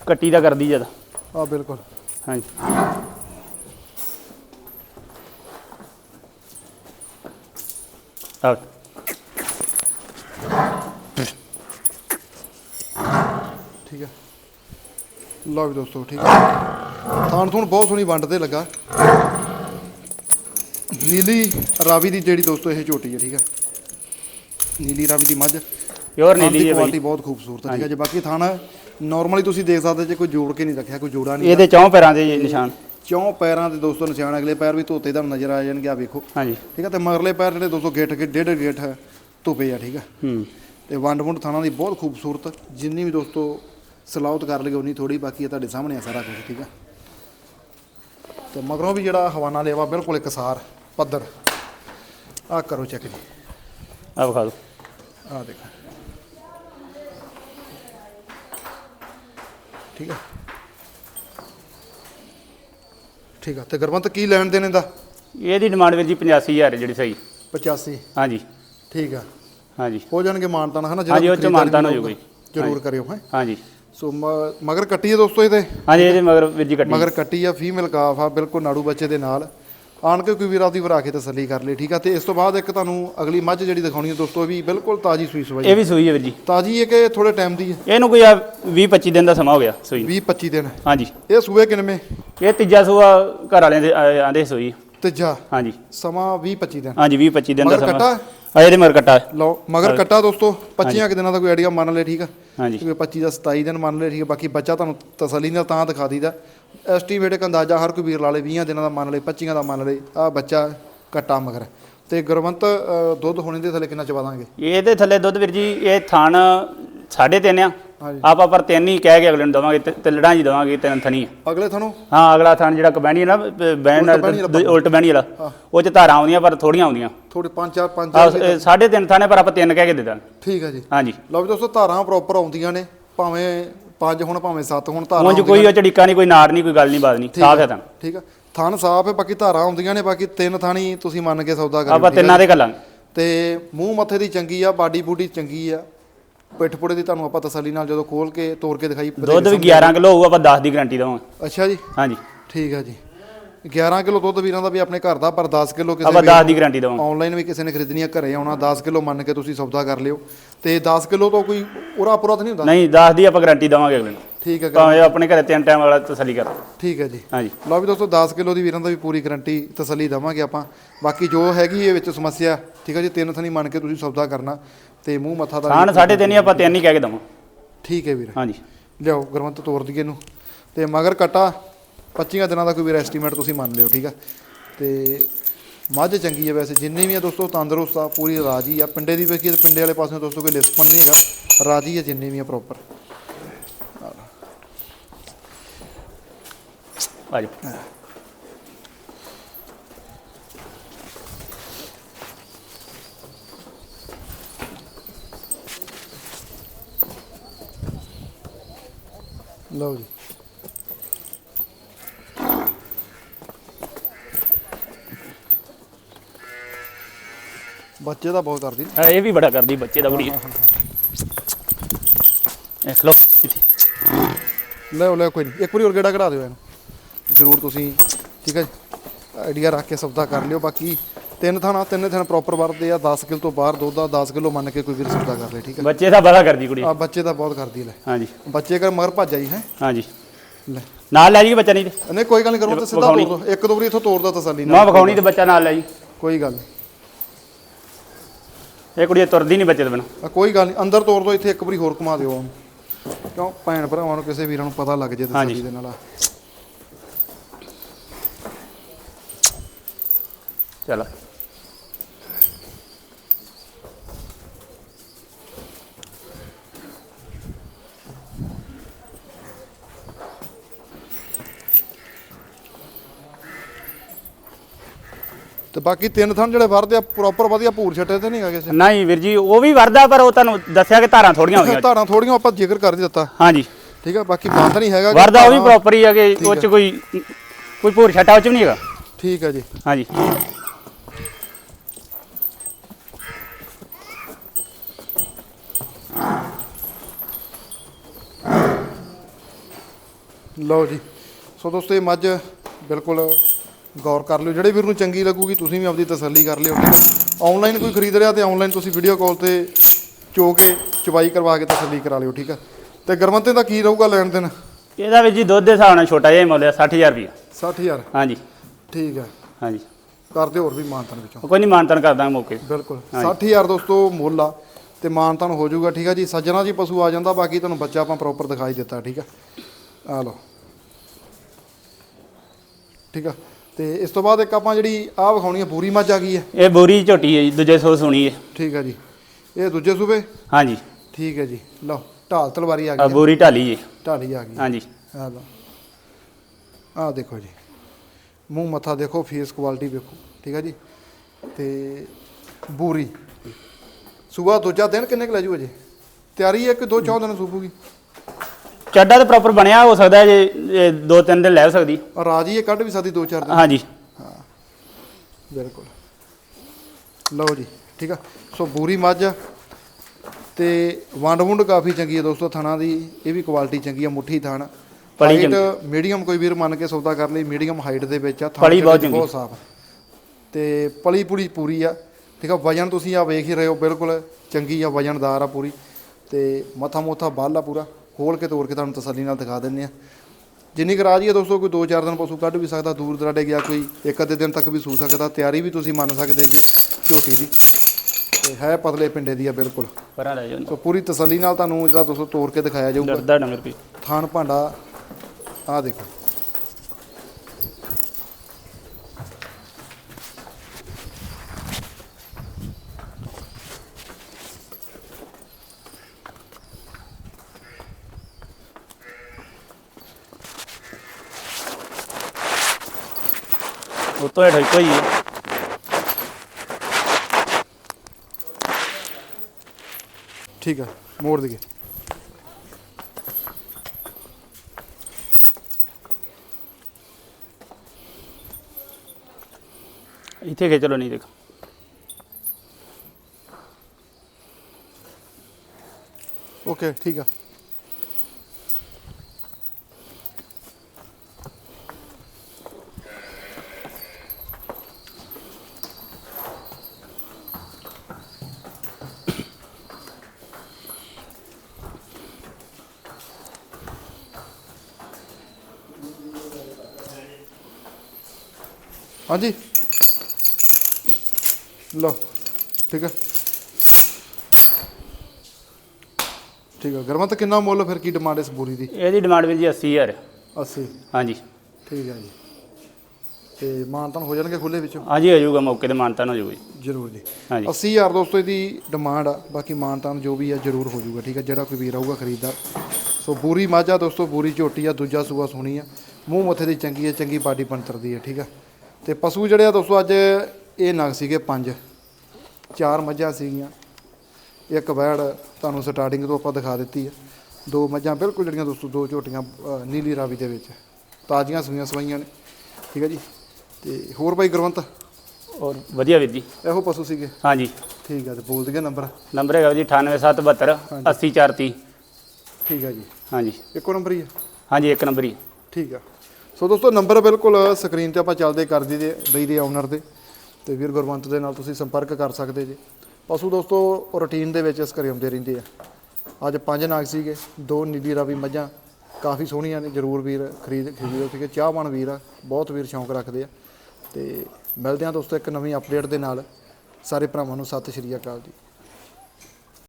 ਕੱਟੀ ਦਾ ਕਰਦੀ ਜਦ। ਆ ਬਿਲਕੁਲ। ਹਾਂਜੀ ਠੀਕ ਹੈ ਲਓ ਵੀ ਦੋਸਤੋ ਠੀਕ ਹੈ। ਥਾਣ ਥੂਣ ਬਹੁਤ ਸੋਹਣੀ ਵੰਡ ਤੇ ਲੱਗਾ। ਨੀਲੀ ਰਾਵੀ ਦੀ ਜਿਹੜੀ ਦੋਸਤੋ ਇਹ ਝੋਟੀ ਹੈ ਠੀਕ ਹੈ। ਨੀਲੀ ਰਾਵੀ ਦੀ ਮੱਝ। ਪਿਓਰ ਨੀਲੀ ਹੈ ਕੁਆਲਿਟੀ ਬਹੁਤ ਖੂਬਸੂਰਤ ਹੈ ਠੀਕ ਹੈ। ਜੇ ਬਾਕੀ ਥਾਣਾ ਨਾਰਮਲੀ ਤੁਸੀਂ ਦੇਖ ਸਕਦੇ ਜੇ ਕੋਈ ਜੋੜ ਕੇ ਨਹੀਂ ਰੱਖਿਆ ਕੋਈ ਜੋੜਾ ਨਹੀਂ ਇਹਦੇ ਚੌਂ ਪੈਰਾਂ ਦੇ ਨਿਸ਼ਾਨ। ਚੌਂ ਪੈਰਾਂ ਦੇ ਦੋਸਤੋ ਨਿਸ਼ਾਨ ਅਗਲੇ ਪੈਰ ਵੀ ਧੋਤੇ ਤੁਹਾਨੂੰ ਨਜ਼ਰ ਆ ਜਾਣਗੇ ਆ ਵੇਖੋ। ਹਾਂਜੀ। ਠੀਕ ਹੈ ਤੇ ਮਗਰਲੇ ਪੈਰ ਜਿਹੜੇ ਦੋਸਤੋ ਗਿੱਠ ਗਿੱਠ ਡੇਢ ਗਿੱਠ ਧੁੱਪੇ ਆ ਠੀਕ ਹੈ। ਹੂੰ। ਤੇ ਵੰਡ ਵੁੰਡ ਥਾਣਾ ਦੀ ਬਹੁਤ ਖੂਬਸੂਰਤ ਜਿੰਨੀ ਵੀ ਦੋਸਤੋ ਸਲਾਉਤ ਕਰ ਲਈ ਉਨੀ ਥੋੜੀ ਬਾਕੀ ਇਹ ਤੁਹਾਡੇ ਸਾਹਮਣੇ ਆ ਸਾਰਾ ਕੁਝ ਠੀਕ ਹੈ ਤੇ ਮਗਰੋਂ ਵੀ ਜਿਹੜਾ ਹਵਾਨਾ ਲੇਵਾ ਬਿਲਕੁਲ ਇਕਸਾਰ ਪੱਧਰ। ਆ ਕਰੋ ਚੈੱਕ ਜੀ। ਆ ਵਿਖਾ ਦਿਓ। ਆ ਦੇਖੋ। ਠੀਕ ਹੈ ਠੀਕ ਹੈ ਤੇ ਗੁਰਵੰਤ ਕੀ ਲੈਣ ਦੇਣ ਇਹਦਾ? ਇਹਦੀ ਡਿਮਾਂਡ ਵੀਰ ਜੀ 85000 ਜਿਹੜੀ ਸਹੀ। 85 ਹਾਂਜੀ। ਠੀਕ ਆ। ਹਾਂਜੀ। ਹੋ ਜਾਣਗੇ ਮਾਨਤਾਨ ਹਨਾ? ਹਾਂਜੀ, ਉਹ 'ਚ ਮਾਨਤਾਨ ਹੋ ਜਾਊਗਾ ਜ਼ਰੂਰ ਕਰਿਓ ਹੈ? ਹਾਂਜੀ। ਸੋ ਮ- ਮਗਰ ਕੱਟੀ ਹੈ ਦੋਸਤੋ ਇਹਦੇ ਹਾਂਜੀ ਇਹਦੇ ਮਗਰ ਵੀਰ ਜੀ ਕੱਟੀ। ਮਗਰ ਕੱਟੀ ਆ ਫੀਮੇਲ ਕਾਫ ਆ ਬਿਲਕੁਲ ਨਾੜੂ ਬੱਚੇ ਦੇ ਨਾਲ। ਆਣ ਕੇ ਕੋਈ ਵੀਰ ਆਪਦੀ ਵਰਾ ਕੇ ਤਸੱਲੀ ਕਰ ਲਈ ਠੀਕ ਆ? ਤੇ ਇਸ ਤੋਂ ਬਾਅਦ ਇੱਕ ਤੁਹਾਨੂੰ ਅਗਲੀ ਮੱਝ ਜਿਹੜੀ ਦਿਖਾਉਣੀ ਹੈ ਦੋਸਤੋ ਇਹ ਵੀ ਬਿਲਕੁਲ ਤਾਜੀ ਸੂਈ ਸਵਾਈ ਇਹ ਵੀ ਸੂਈ ਹੈ ਵੀਰ ਜੀ। ਤਾਜੀ ਹੈ ਕਿ ਥੋੜੇ ਟਾਈਮ ਦੀ ਹੈ? ਇਹਨੂੰ ਕੋਈ 20 25 ਦਿਨ ਦਾ ਸਮਾਂ ਹੋ ਗਿਆ ਸੂਈ ਨੂੰ। 20 25 ਦਿਨ। ਹਾਂਜੀ। ਇਹ ਸੂਏ ਕਿਨਵੇਂ? ਇਹ ਤੀਜਾ ਸੂਆ ਘਰ ਵਾਲਿਆਂ ਦੇ ਆਂਦੇ ਸੂਈ। ਤੀਜਾ। ਹਾਂਜੀ। ਸਮਾਂ 20 25 ਦਿਨ। ਹਾਂਜੀ 20 25 ਦਿਨ ਦਾ ਮਗਰ ਸਮਾਂ। ਕੱਟਾ? ਆ ਇਹਦੇ ਮਗਰ ਕੱਟਾ। ਲਓ ਮਗਰ ਕੱਟਾ ਦੋਸਤੋ 25 ਕਿ ਦਿਨਾਂ ਦਾ ਕੋਈ ਆਈਡੀਆ ਮੰਨ ਲੈ ਠੀਕ ਆ? ਹਾਂਜੀ। ਕਿਉਂਕਿ 25 ਦਾ 27 ਦਿਨ ਮੰਨ ਲੈ ਠੀਕ ਆ ਬਾਕੀ ਬੱਚਾ ਤੁਹਾਨੂੰ ਤਸੱਲੀ ਨਾਲ ਤਾਂ ਦਿਖਾ ਦਈਦਾ। ਐਸਟੀਮੇਟ ਇੱਕ ਅੰਦਾਜ਼ਾ ਹਰ ਕੋਈ ਵੀਰ ਲਾ ਲੇ 20 ਦਿਨਾਂ ਦਾ ਮੰਨ ਲੈ 25 ਦਾ ਮੰਨ ਲੈ ਆ ਬੱਚਾ ਕੱਟਾ ਮਗਰ। ਤੇ ਗੁਰਵੰਤ ਦੁੱਧ ਹੋਣੇ ਦੇ ਥੱਲੇ ਕਿੰਨਾ ਚਵਾ ਦਾਂਗੇ? ਇਹਦੇ ਥੱਲੇ ਦੁੱਧ ਵੀਰ ਜੀ ਇਹ ਥਣ ਸਾਢੇ ਤਿੰਨ ਆ। ਹਾਂਜੀ ਆਪਾਂ ਪਰ ਤਿੰਨ ਹੀ ਕਹਿ ਕੇ ਅਗਲੇ ਨੂੰ ਦਵਾਂਗੇ ਤੇ ਲੜਾਂ ਜੀ ਦਵਾਂਗੇ ਤਿੰਨ ਥਣੀ ਅਗਲੇ ਤੁਹਾਨੂੰ ਹਾਂ ਅਗਲਾ ਥਣ ਜਿਹੜਾ ਕਬੈਣੀ ਹੈ ਨਾ ਬੈਣ ਨਾਲ ਉਲਟ ਬਹਿਣੀ ਵਾਲਾ ਉਹ ਚ ਧਾਰਾਂ ਆਉਂਦੀਆਂ ਪਰ ਥੋੜੀਆਂ ਆਉਂਦੀਆਂ। ਥੋੜੇ 5 4 5 ਆਹ, ਇਹ ਸਾਢੇ ਤਿੰਨ ਥਾਣੇ ਪਰ ਆਪਾਂ ਤਿੰਨ ਕਹਿ ਕੇ ਦੇ ਦਾਂ ਠੀਕ ਹੈ ਜੀ। ਹਾਂਜੀ। ਲਓ ਵੀ ਦੋਸਤੋ ਧਾਰਾਂ ਪ੍ਰੋਪਰ ਆਉਂਦੀਆਂ ਨੇ ਭਾਵੇਂ 5 ਹੁਣ ਭਾਵੇਂ 7 ਹੁਣ ਧਾਰਾਂ ਉਂਝ ਕੋਈ ਚੜੀਕਾ ਨਹੀਂ ਕੋਈ ਨਾੜ ਨਹੀਂ ਕੋਈ ਗੱਲ ਨਹੀਂ ਬਾਤ ਨਹੀਂ ਸਾਫ਼ ਹੈ ਤਾਂ ਠੀਕ ਆ ਥਣ ਸਾਫ਼ ਹੈ ਬਾਕੀ ਧਾਰਾਂ ਆਉਂਦੀਆਂ ਨੇ ਬਾਕੀ ਤਿੰਨ ਥਾਣੀ ਤੁਸੀਂ ਮੰਨ ਕੇ ਸੌਦਾ ਕਰੋ ਆਪਾਂ ਤਿੰਨਾਂ ਦੇ ਗੱਲਾਂ ਤੇ ਮੂੰਹ ਮੱਥੇ ਦੀ ਚੰਗੀ ਆ ਬਾਡੀ ਬੂਡੀ ਚੰਗੀ ਆ। ਪਿੱਠ ਪੁੜੇ ਦੀ ਤੁਹਾਨੂੰ ਆਪਾਂ ਤਸੱਲੀ ਨਾਲ ਜਦੋਂ ਖੋਲ ਕੇ ਤੋੜ ਕੇ ਦਿਖਾਈ ਦੁੱਧ ਵੀ 11 ਕਿਲੋ ਹੋਊ ਆਪਾਂ 10 ਦੀ ਗਾਰੰਟੀ ਦਵਾਂਗੇ। ਅੱਛਾ ਜੀ। ਹਾਂਜੀ। ਠੀਕ ਆ ਜੀ। 11 ਕਿਲੋ ਦੁੱਧ ਵੀਰਾਂ ਦਾ ਵੀ ਆਪਣੇ ਘਰ ਦਾ ਪਰ 10 ਕਿਲੋ ਕਿਸੇ ਆਪਾਂ 10 ਦੀ ਗਾਰੰਟੀ ਦਵਾਂਗੇ। ਆਨਲਾਈਨ ਵੀ ਕਿਸੇ ਨੇ ਖਰੀਦਣੀ ਆ ਘਰੇ ਆਉਣਾ 10 ਕਿਲੋ ਮੰਨ ਕੇ ਤੁਸੀਂ ਸੌਦਾ ਕਰ ਲਿਓ। ਤੇ 10 ਕਿਲੋ ਤੋਂ ਕੋਈ ਉਰਾ ਪੁਰਾ ਤਾਂ ਨਹੀਂ ਹੁੰਦਾ? ਨਹੀਂ 10 ਦੀ ਆਪਾਂ ਗਾਰੰਟੀ ਦਵਾਂਗੇ ਅਗਲੇ ਨੂੰ। ਠੀਕ ਹੈ ਭਾਵੇਂ ਆਪਣੇ ਘਰੇ ਤਿੰਨ ਟਾਈਮ ਵਾਲਾ ਤਸੱਲੀ ਕਰ। ਠੀਕ ਹੈ ਜੀ। ਹਾਂਜੀ। ਲਓ ਵੀ ਦੋਸਤੋ 10 ਕਿਲੋ ਦੀ ਵੀਰਾਂ ਦਾ ਵੀ ਪੂਰੀ ਗਰੰਟੀ ਤਸੱਲੀ ਦੇਵਾਂਗੇ ਆਪਾਂ। ਬਾਕੀ ਜੋ ਹੈਗੀ ਇਹ ਵਿੱਚ ਸਮੱਸਿਆ ਠੀਕ ਹੈ ਜੀ ਤਿੰਨ ਥਣੀ ਮੰਨ ਕੇ ਤੁਸੀਂ ਸੌਦਾ ਕਰਨਾ ਤੇ ਮੂੰਹ ਮੱਥਾ ਦਾ ਥਾਣ ਸਾਢੇ ਤਿੰਨ ਹੀ ਆਪਾਂ ਤਿੰਨ ਹੀ ਕਹਿ ਕੇ ਦਵਾਂ। ਠੀਕ ਹੈ ਵੀਰ। ਹਾਂਜੀ। ਲਿਆਓ ਗੁਰਵੰਤ ਤੋਰ ਦਈਏ ਇਹਨੂੰ। ਤੇ ਮਗਰ ਕਟਾ 25 ਦਿਨਾਂ ਦਾ ਕੋਈ ਵੀਰ ਐਸਟੀਮੇਟ ਤੁਸੀਂ ਮੰਨ ਲਿਓ ਠੀਕ ਆ। ਤੇ ਮੱਝ ਚੰਗੀ ਹੈ ਵੈਸੇ ਜਿੰਨੀ ਵੀ ਆ ਦੋਸਤੋ ਤੰਦਰੁਸਤ ਆ ਪੂਰੀ ਰਾਜੀ ਆ। ਪਿੰਡੇ ਦੀ ਵੇਖੀਏ ਤੇ ਪਿੰਡੇ ਵਾਲੇ ਪਾਸੇ ਦੋਸਤੋ ਕੋਈ ਲਿਸਪਣ ਨਹੀਂ ਹੈਗਾ। ਰਾਜੀ ਹੈ ਜਿੰਨੀ ਵੀ ਆ ਪ੍ਰੋਪਰ ਆ ਜਾਓ ਲਓ ਜੀ ਬੱਚੇ ਦਾ ਬਹੁਤ ਕਰਦੀ। ਹਾਂ, ਇਹ ਵੀ ਬੜਾ ਕਰਦੀ ਬੱਚੇ ਦਾ ਬੁੜੀ ਇਹ ਖਲੋ ਇੱਥੇ। ਲੈ ਲੈ ਕੋਈ ਨਹੀਂ ਇੱਕ ਵਾਰੀ ਹੋਰ ਗੇੜਾ ਕਢਾ ਦਿਓ ਇਹਨੂੰ। ਜ਼ਰੂਰ ਤੁਸੀਂ ਠੀਕ ਹੈ ਆਈਡੀਆ ਰੱਖ ਕੇ ਸੌਦਾ ਕਰ ਲਿਓ। ਬਾਕੀ ਤਿੰਨ ਥਾਣਾ ਤਿੰਨ ਥਾਣਾ ਪ੍ਰੋਪਰ ਵਰਦੇ ਆ 10 ਕਿਲੋ ਤੋਂ ਬਾਹਰ ਦੁੱਧ ਆ 10 ਕਿਲੋ ਮੰਨ ਕੇ ਕੋਈ ਵੀਰ ਸੌਦਾ ਕਰ ਲੈ ਠੀਕ ਹੈ। ਬੱਚੇ ਦਾ ਬੜਾ ਕਰਦੀ ਕੁੜੀ। ਆ ਬੱਚੇ ਦਾ ਬਹੁਤ ਕਰਦੀ ਲੈ। ਹਾਂਜੀ। ਬੱਚੇ ਕਰ ਮਗਰ ਭੱਜ ਆਈ ਹੈ? ਹਾਂਜੀ। ਲੈ। ਨਾਲ ਲੈ ਜੀ ਬੱਚਾ ਨਹੀਂ ਤੇ। ਨਹੀਂ ਕੋਈ ਗੱਲ ਨਹੀਂ ਕਰੋ ਤਾਂ ਸਿੱਧਾ ਤੋੜ ਦੋ। ਇੱਕ ਦੋ ਵਾਰੀ ਇੱਥੋਂ ਤੋੜ ਦੋ ਤਸੱਲੀ ਨਾਲ। ਵਿਖਾਉਣੀ ਤੇ ਬੱਚਾ ਨਾਲ ਲੈ ਜੀ। ਕੋਈ ਗੱਲ ਨਹੀਂ। ਇਹ ਕੁੜੀ ਤੁਰਦੀ ਨਹੀਂ ਬੱਚੇ ਤੋਂ ਬਿਨਾਂ। ਕੋਈ ਗੱਲ ਨਹੀਂ ਅੰਦਰ ਤੋੜ ਦੋ ਇੱਥੇ ਇੱਕ ਵਾਰੀ ਹੋਰ ਘੁਮਾ ਦਿਓ ਕਿਉਂ? ਭੈਣ ਭਰਾਵਾਂ ਨੂੰ ਕਿਸੇ ਵੀਰਾਂ ਨੂੰ ਪਤਾ ਲੱਗ ਜੇ ਤਸੱਲੀ। ਦੇ ਨਾਲ ਚਲ ਤੇ ਬਾਕੀ ਤਿੰਨ ਥਣ ਜਿਹੜੇ ਵਰਦੇ ਆ ਪ੍ਰੋਪਰ ਵਧੀਆ ਭੂਰ ਛੱਟੇ ਤੇ ਨਹੀਂ ਹੈਗੇ ਕਿਸੇ ਨਹੀਂ ਵੀਰ ਜੀ ਉਹ ਵੀ ਵਰਦਾ ਪਰ ਉਹ ਤੁਹਾਨੂੰ ਦੱਸਿਆ ਕਿ ਧਾਰਾਂ ਥੋੜੀਆਂ ਹੋਈਆਂ ਧਾਰਾਂ ਥੋੜੀਆਂ ਆਪਾਂ ਜ਼ਿਕਰ ਕਰ ਹੀ ਦਿੱਤਾ। ਹਾਂਜੀ। ਠੀਕ ਆ ਬਾਕੀ ਬੰਦ ਨਹੀਂ ਹੈਗਾ ਵਰਦਾ ਉਹ ਵੀ ਪ੍ਰੋਪਰ ਹੀ ਹੈ ਕਿ ਉਹ ਚ ਕੋਈ ਕੋਈ ਭੂਰ ਛਟਾ ਉਹ ਚ ਵੀ ਨਹੀਂ ਹੈਗਾ। ਠੀਕ ਹੈ ਜੀ। ਹਾਂਜੀ। ਲਓ ਜੀ। ਸੋ ਦੋਸਤੋ ਇਹ ਮੱਝ ਬਿਲਕੁਲ ਗੌਰ ਕਰ ਲਿਓ। ਜਿਹੜੇ ਵੀਰ ਨੂੰ ਚੰਗੀ ਲੱਗੂਗੀ ਤੁਸੀਂ ਵੀ ਆਪਦੀ ਤਸੱਲੀ ਕਰ ਲਿਓ ਆਨਲਾਈਨ ਕੋਈ ਖਰੀਦ ਰਿਹਾ ਤੇ ਆਨਲਾਈਨ ਤੁਸੀਂ ਵੀਡੀਓ ਕਾਲ ਤੇ ਚੋ ਕੇ ਚਵਾਈ ਕਰਵਾ ਕੇ ਤਸੱਲੀ ਕਰਾ ਲਿਓ ਠੀਕ ਆ। ਤੇ ਗਰਮੰਤੇ ਦਾ ਕੀ ਰਹੂਗਾ ਲੈਣ ਦੇਣ? ਇਹਦਾ ਵੀਰ ਜੀ ਦੁੱਧ ਦੇ ਹਿਸਾਬ ਨਾਲ ਛੋਟਾ ਜਿਹਾ ਹੀ ਮੁੱਲ ਹੈ 60000 ਰੁਪਇਆ 60000 ਹਾਂਜੀ। ਠੀਕ ਆ। ਹਾਂਜੀ। ਕਰਦੇ ਹੋਰ ਵੀ ਮਾਨਤਨ ਵਿੱਚੋਂ। ਕੋਈ ਨਹੀਂ ਮਾਨਤਨ ਕਰ ਦਾਂਗੇ ਮੌਕੇ। ਬਿਲਕੁਲ। 60000 ਦੋਸਤੋ ਮੁੱਲ ਆ ਤੇ ਮਾਨਤਨ ਹੋ ਜਾਊਗਾ ਠੀਕ ਆ ਜੀ। ਸੱਜਣਾ ਜੀ ਪਸ਼ੂ ਆ ਜਾਂਦਾ ਬਾਕੀ ਤੁਹਾਨੂੰ ਬੱਚਾ ਆਪਾਂ ਪ੍ਰੋਪਰ ਦਿਖਾਈ ਦਿੱਤਾ ਠੀਕ ਆ। ਆ ਲਓ। ਠੀਕ ਆ? ਤੇ ਇਸ ਤੋਂ ਬਾਅਦ ਇੱਕ ਆਪਾਂ ਜਿਹੜੀ ਆਹ ਵਿਖਾਉਣੀ ਆ ਪੂਰੀ ਮੱਝ ਆ ਗਈ ਹੈ। ਇਹ ਬੋਰੀ ਝੋਟੀ ਹੈ ਜੀ ਦੂਜੇ ਸੂਏ ਸੂਣੀ ਹੈ। ਠੀਕ ਆ ਜੀ। ਇਹ ਦੂਜੇ ਸੂਬੇ ਹਾਂਜੀ। ਠੀਕ ਹੈ ਜੀ। ਲਓ ਢਾਲ ਤਲਵਾਰੀ ਆ ਗਈ ਹੈ। ਬੋਰੀ ਢਾਲੀ ਜੀ। ਢਾਲੀ ਆ ਗਈ। ਹਾਂਜੀ। ਆ ਲਓ। ਆ ਦੇਖੋ ਜੀ। ਮੂੰਹ ਮੱਥਾ ਦੇਖੋ ਫੇਸ ਕੁਆਲਿਟੀ ਵੇਖੋ। ਠੀਕ ਆ ਜੀ। ਤੇ ਬੂਰੀ। ਸਵੇਰ ਦੂਜਾ ਦਿਨ ਕਿੰਨੇ ਕੁ ਲੈ ਜੂ ਅਜੇ? ਤਿਆਰੀ ਹੈ ਕਿ ਦੋ ਚੌਂ ਦਿਨ ਸੂਬੂਗੀ ਚੱਡਾ ਤਾਂ ਪ੍ਰੋਪਰ ਬਣਿਆ ਹੋ ਸਕਦਾ ਜੇ ਇਹ ਦੋ ਤਿੰਨ ਦਿਨ ਲੈ ਸਕਦੀ। ਰਾਜੀ ਇਹ ਕੱਢ ਵੀ ਸਕਦੀ ਦੋ ਚਾਰ ਦਿਨ। ਹਾਂਜੀ। ਬਿਲਕੁਲ। ਲਓ ਜੀ ਠੀਕ ਆ। ਸੋ ਬੂਰੀ ਮੱਝ ਆ ਤੇ ਵੰਡ ਵੁੰਡ ਕਾਫੀ ਚੰਗੀ ਹੈ ਦੋਸਤੋ ਥਣਾ ਦੀ ਇਹ ਵੀ ਕੁਆਲਿਟੀ ਚੰਗੀ ਆ ਮੁੱਠੀ ਥਣ। ਪਲੀ ਹਾਈਟ ਮੀਡੀਅਮ ਕੋਈ ਵੀਰ ਮੰਨ ਕੇ ਸੌਦਾ ਕਰ ਲਈ ਮੀਡੀਅਮ ਹਾਈਟ ਦੇ ਵਿੱਚ ਆ ਥਣ ਪਲੀ ਬਹੁਤ ਚੰਗੀ। ਸਾਫ਼ ਤੇ ਪਲੀ ਪੂਰੀ ਪੂਰੀ ਆ। ਠੀਕ ਆ ਵਜਨ ਤੁਸੀਂ ਆ ਵੇਖ ਹੀ ਰਹੇ ਹੋ ਬਿਲਕੁਲ ਚੰਗੀ ਆ ਵਜਨਦਾਰ ਆ ਪੂਰੀ। ਤੇ ਮੱਥਾ ਮੋਥਾ ਬੱਲ ਆ ਪੂਰਾ। ਖੋਲ ਕੇ ਤੋੜ ਕੇ ਤੁਹਾਨੂੰ ਤਸੱਲੀ ਨਾਲ ਦਿਖਾ ਦਿੰਨੇ ਆ ਜਿੰਨੀ ਕੁ ਰਾਜੀ ਹੈ ਦੋਸਤੋ ਕੋਈ 2-4 ਦਿਨ ਪਸ਼ੂ ਕੱਢ ਵੀ ਸਕਦਾ ਦੂਰ ਦਰਾਡੇ ਗਿਆ ਕੋਈ ਇੱਕ ਅੱਧੇ ਦਿਨ ਤੱਕ ਵੀ ਸੂ ਸਕਦਾ। ਤਿਆਰੀ ਵੀ ਤੁਸੀਂ ਮੰਨ ਸਕਦੇ ਜੀ ਝੋਟੀ ਦੀ। ਤੇ ਹੈ ਪਤਲੇ ਪਿੰਡੇ ਦੀ ਆ ਬਿਲਕੁਲ। ਪਰਾਂ ਲੈ ਜਾਓ। ਸੋ ਪੂਰੀ ਤਸੱਲੀ ਨਾਲ ਤੁਹਾਨੂੰ ਜਿਹੜਾ ਦੋਸਤੋ ਤੋੜ ਕੇ ਦਿਖਾਇਆ ਜਾਊਗਾ। ਡਰਦਾ ਡੰਗਰ ਵੀ। ਥਾਨ ਭਾਂਡਾ ਆ ਦੇਖੋ। ਉਤੋਂ ਹੇਠ ਇੱਕੋ ਹੀ ਹੈ ਠੀਕ ਆ ਮੋੜ ਦਈਏ। ਇੱਥੇ ਖਿੱਚ ਲਓ ਨਹੀਂ ਦੇਖੋ। ਓਕੇ ਠੀਕ ਆ। ਹਾਂਜੀ। ਲਓ ਠੀਕ ਆ। ਠੀਕ ਆ। ਗਰਮਤ ਕਿੰਨਾ ਮੁੱਲ ਫਿਰ ਕੀ ਡਿਮਾਂਡ ਇਸ ਬੋਰੀ ਦੀ? ਇਹਦੀ ਡਿਮਾਂਡ ਵੀ ਜੀ 80000 80 ਹਾਂਜੀ। ਠੀਕ ਹੈ ਜੀ। ਤੇ ਮਾਨਤਨ ਹੋ ਜਾਣਗੇ ਖੁੱਲੇ ਵਿੱਚੋਂ? ਹਾਂਜੀ ਹੋ ਜਾਊਗਾ ਮੌਕੇ ਤੇ ਮਾਨਤਾ ਹੋ ਜਾਊਗਾ ਜੀ। ਜ਼ਰੂਰ ਜੀ। ਹਾਂਜੀ। 80000 ਦੋਸਤੋ ਇਹਦੀ ਡਿਮਾਂਡ ਆ। ਬਾਕੀ ਮਾਨਤਾਨ ਜੋ ਵੀ ਆ ਜ਼ਰੂਰ ਹੋ ਜਾਊਗਾ ਠੀਕ ਆ। ਜਿਹੜਾ ਕੋਈ ਵੀਰ ਆਊਗਾ ਖਰੀਦਦਾਰ ਸੋ ਬੂਰੀ ਮਾਝਾ ਦੋਸਤੋ ਬੂਰੀ ਝੋਟੀ ਆ ਦੂਜਾ ਸੂਆ ਸੋਹਣੀ ਆ। ਮੂੰਹ ਮੱਥੇ ਦੀ ਚੰਗੀ ਆ ਚੰਗੀ ਬਾਡੀ ਪੰਤਰ ਦੀ ਆ ਠੀਕ ਆ। ਤੇ ਪਸ਼ੂ ਜਿਹੜੇ ਆ ਦੋਸਤੋ ਅੱਜ ਇਹ ਨਗ ਸੀਗੇ ਪੰਜ। ਚਾਰ ਮੱਝਾਂ ਸੀਗੀਆਂ। ਇੱਕ ਵੈੜ ਤੁਹਾਨੂੰ ਸਟਾਰਟਿੰਗ ਤੋਂ ਆਪਾਂ ਦਿਖਾ ਦਿੱਤੀ ਆ। ਦੋ ਮੱਝਾਂ ਬਿਲਕੁਲ ਜਿਹੜੀਆਂ ਦੋਸਤੋ ਦੋ ਝੋਟੀਆਂ ਨੀਲੀ ਰਾਵੀ ਦੇ ਵਿੱਚ। ਤਾਜ਼ੀਆਂ ਸੂਈਆਂ ਸਵਾਈਆਂ ਨੇ। ਠੀਕ ਆ ਜੀ? ਤੇ ਹੋਰ ਬਾਈ ਗੁਰਵੰਤ? ਔਰ ਵਧੀਆ ਵੀਰ ਜੀ। ਇਹੋ ਪਸ਼ੂ ਸੀਗੇ? ਹਾਂਜੀ। ਠੀਕ ਆ ਤੇ ਬੋਲ ਦਈਏ ਨੰਬਰ। ਨੰਬਰ ਹੈਗਾ ਜੀ 98772 80430 ਠੀਕ ਆ ਜੀ। ਹਾਂਜੀ। ਇੱਕੋ ਨੰਬਰ ਹੀ ਆ? ਹਾਂਜੀ ਇੱਕ ਨੰਬਰ ਹੀ ਠੀਕ ਆ। ਸੋ ਦੋਸਤੋ, ਨੰਬਰ ਬਿਲਕੁਲ ਸਕਰੀਨ ਤੇ ਆਪਾਂ ਚੱਲਦੇ, ਕਰ ਦਈਏ ਬਈ ਦੇ ਓਨਰ ਦੇ। ਤੇ ਵੀਰ ਗੁਰਵੰਤ ਦੇ ਨਾਲ ਤੁਸੀਂ ਸੰਪਰਕ ਕਰ ਸਕਦੇ ਜੇ। ਪਸ਼ੂ ਦੋਸਤੋ ਰੂਟੀਨ ਦੇ ਵਿੱਚ ਇਸ ਘਰੇ ਆਉਂਦੇ ਰਹਿੰਦੇ ਆ। ਅੱਜ ਪੰਜ ਨਾਗ ਸੀਗੇ, ਦੋ ਨੀਲੀ ਰਾਵੀ ਮੱਝਾਂ, ਕਾਫੀ ਸੋਹਣੀਆਂ ਨੇ, ਜਰੂਰ ਵੀਰ ਖਰੀਦ, ਖਰੀਦੋ ਠੀਕ ਹੈ ਚਾਹਵਾਨ ਵੀਰ ਆ, ਬਹੁਤ ਵੀਰ ਸ਼ੌਂਕ ਰੱਖਦੇ ਆ। ਤੇ ਮਿਲਦੇ ਆ ਦੋਸਤੋ ਇੱਕ ਨਵੀਂ ਅਪਡੇਟ ਦੇ ਨਾਲ। ਸਾਰੇ ਭਰਾਵਾਂ ਨੂੰ ਸਤਿ ਸ਼੍ਰੀ ਅਕਾਲ ਜੀ।